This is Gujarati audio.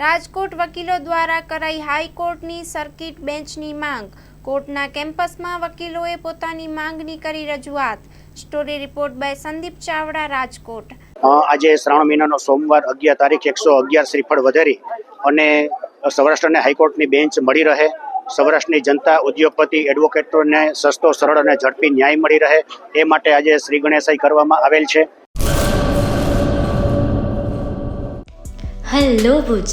રાજકોટ વકીલો દ્વારા કરાઈ હાઈકોર્ટની સર્કિટ બેન્ચની માંગ. કોર્ટના કેમ્પસમાં વકીલોએ પોતાની માંગની કરી રજૂઆત. Story report by Sandeep Chavda Rajkot. આજે શ્રાવણ મહિનાનો સોમવાર અગિયાર તારીખ એકસો અગિયાર શ્રીફળ વધારી અને સૌરાષ્ટ્રને હાઈકોર્ટની બેન્ચ મળી રહે. સૌરાષ્ટ્રની જનતા ઉદ્યોગપતિ એડવોકેટોને સસ્તો સરળ અને ઝડપી ન્યાય મળી રહે. એ માટે આજે શ્રી ગણેશાઈ કરવામાં આવેલ છે. હેલો ભુજ